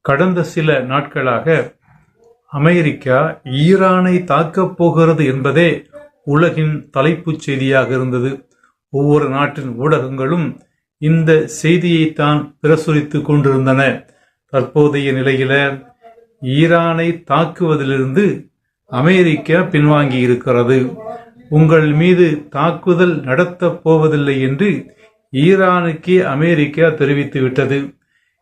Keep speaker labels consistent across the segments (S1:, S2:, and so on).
S1: கடந்த சில நாட்களாக அமெரிக்கா ஈரானை தாக்கப் போகிறது என்பதே உலகின் தலைப்புச் செய்தியாக இருந்தது. ஒவ்வொரு நாட்டின் ஊடகங்களும் இந்த செய்தியைத்தான் பிரசுரித்துக் கொண்டிருந்தன. தற்போதைய நிலையில ஈரானை தாக்குவதிலிருந்து அமெரிக்கா பின்வாங்கி இருக்கிறது. உங்கள் மீது தாக்குதல் நடத்தப் போவதில்லை என்று ஈரானுக்கே அமெரிக்கா தெரிவித்துவிட்டது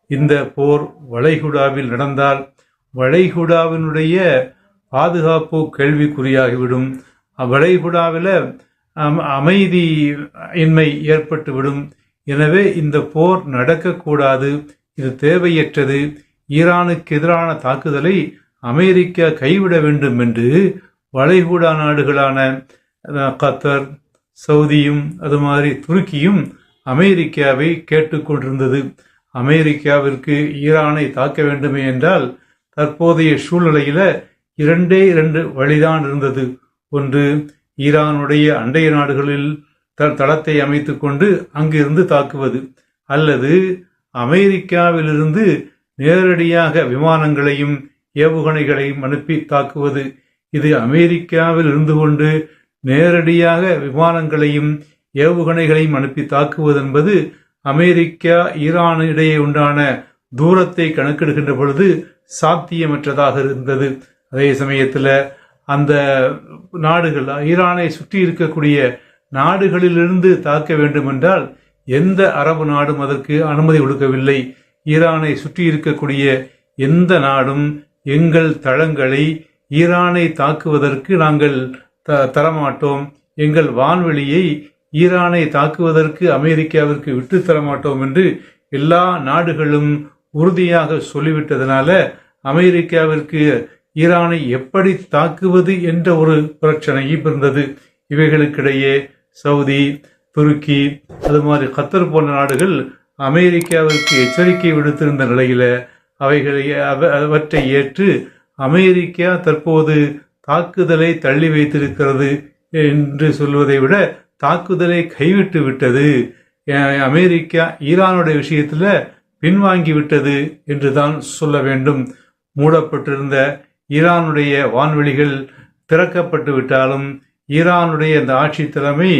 S1: இந்த போர் வளைகுடாவில் நடந்தால் வளைகுடாவினுடைய பாதுகாப்பு கேள்விக்குறியாகிவிடும். வளைகுடாவில் அம்- அமைதி இன்மை ஏற்பட்டுவிடும். எனவே இந்த போர் நடக்கக்கூடாது. இது தேவையற்றது. ஈரானுக்கு எதிரான தாக்குதலை அமெரிக்கா கைவிட வேண்டும் என்று வளைகுடா நாடுகளான கத்தர் சவுதியும் அது மாதிரி துருக்கியும் அமெரிக்காவை கேட்டுக்கொண்டிருந்தது. அமெரிக்காவிற்கு ஈரானை தாக்க வேண்டுமே என்றால் தற்போதைய சூழ்நிலையில் இரண்டே இரண்டு வழிதான் இருந்தது. ஒன்று ஈரானுடைய அண்டைய நாடுகளில் த- தளத்தை அமைத்து கொண்டு அங்கிருந்து தாக்குவது அல்லது அமெரிக்காவிலிருந்து நேரடியாக விமானங்களையும் ஏவுகணைகளையும் அனுப்பி தாக்குவது. இது அமெரிக்காவில் இருந்து கொண்டு நேரடியாக விமானங்களையும் ஏவுகணைகளையும் அனுப்பி தாக்குவது என்பது அமெரிக்கா ஈரான் இடையே உண்டான தூரத்தை கணக்கெடுக்கின்ற பொழுது சாத்தியமற்றதாக இருந்தது. அதே சமயத்தில் அந்த நாடுகள் ஈரானை சுற்றி இருக்கக்கூடிய நாடுகளிலிருந்து தாக்க வேண்டும் என்றால் எந்த அரபு நாடும் அதற்கு அனுமதி கொடுக்கவில்லை. ஈரானை சுற்றி இருக்கக்கூடிய எந்த நாடும் எங்கள் தளங்களை ஈரானை தாக்குவதற்கு நாங்கள் த தரமாட்டோம். எங்கள் வான்வெளியை ஈரானை தாக்குவதற்கு அமெரிக்காவிற்கு விட்டு தரமாட்டோம் என்று எல்லா நாடுகளும் உறுதியாக சொல்லிவிட்டதனால அமெரிக்காவிற்கு ஈரானை எப்படி தாக்குவது என்ற ஒரு பிரச்சனையும் இருந்தது. இவைகளுக்கிடையே சவுதி துருக்கி அது மாதிரி கத்தர் போன்ற நாடுகள் அமெரிக்காவிற்கு எச்சரிக்கை விடுத்திருந்த நிலையில அவைகளை அவ- அவற்றை ஏற்று அமெரிக்கா தற்போது தாக்குதலை தள்ளி வைத்திருக்கிறது என்று சொல்வதை விட தாக்குதலை கைவிட்டு விட்டது. அமெரிக்கா ஈரானுடைய விஷயத்தில் பின்வாங்கி விட்டது என்று தான் சொல்ல வேண்டும். மூடப்பட்டிருந்த ஈரானுடைய வான்வெளிகள் திறக்கப்பட்டு விட்டாலும் ஈரானுடைய இந்த ஆட்சி தலைமை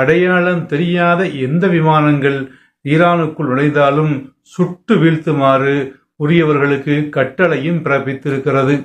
S1: அடையாளம் தெரியாத எந்த விமானங்கள் ஈரானுக்குள் நுழைந்தாலும் சுட்டு வீழ்த்துமாறு உரியவர்களுக்கு கட்டளையும் பிறப்பித்திருக்கிறது.